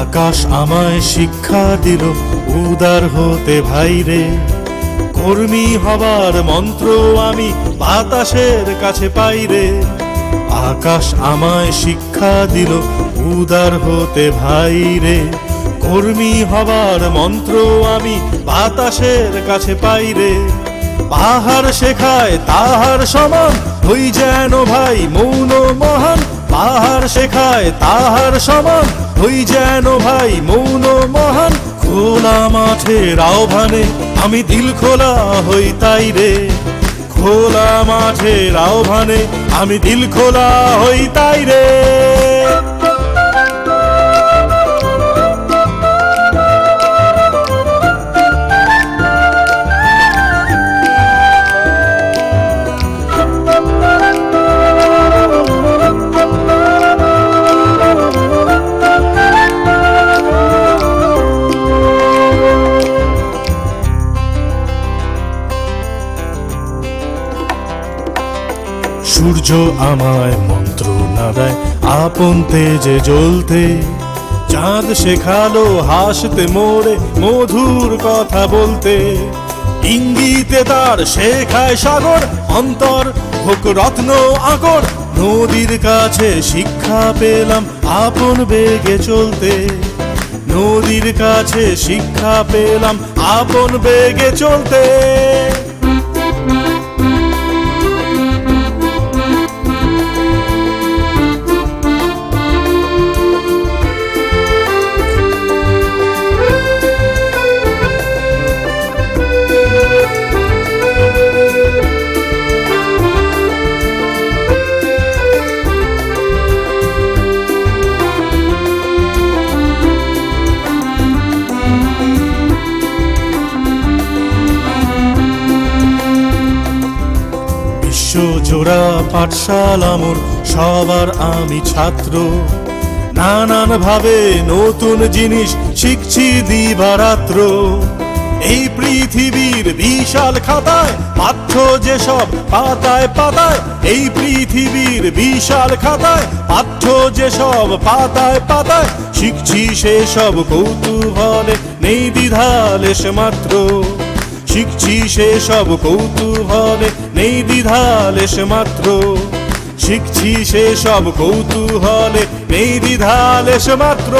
আকাশ আমায় শিক্ষা দিল, উদার হতে ভাইরে কর্মী হবার মন্ত্র আমি বাতাসের কাছে পাইরে আকাশ আমায় শিক্ষা দিল, উদার হতে ভাইরে কর্মী হবার মন্ত্র আমি বাতাসের কাছে পাইরে পাহাড় শেখায় তাহার সমান, হই যেন ভাই মৌন মহান। পাহাড় শেখায়, তাহার সমান। হই যেন ভাই মৌন মহান, খোলা মাঠের আহ্বানে আমি দিল খোলা হই তাই রে। খোলা মাঠের আহ্বানে আমি দিল খোলা হই তাই রে। সূর্য আমায় মন্ত্র না দেয়, আপন তেজে জ্বলতে। চাঁদ শেখালো হাসতে মোরে, মধুর কথা বলতে। ইঙ্গিতে তার শেখায় সাগর, অন্তর হোক রত্ন আগর নদীর কাছে শিক্ষা পেলাম আপন বেগে চলতে। নদীর কাছে শিক্ষা পেলাম আপন বেগে চলতে। বিশ্বজোড়া পাঠশাল মোর, সবার আমি ছাত্র। নানান ভাবে নতুন জিনিস শিখছি দিবারাত্র। এই পৃথিবীর বিশাল খাতায়, পাঠ্য যেসব পাতায় পাতায়, এই পৃথিবীর বিশাল খাতায়, পাঠ্য যেসব পাতায় পাতায়, শিখছি সেসব কৌতূহলে, নেই দ্বিধালেশ মাত্র। শিখছি সে সব কৌতূহলে নেই দ্বিধালেশ মাত্র। শিখছি সে সব কৌতূহলে নেই দ্বিধালেশ মাত্র।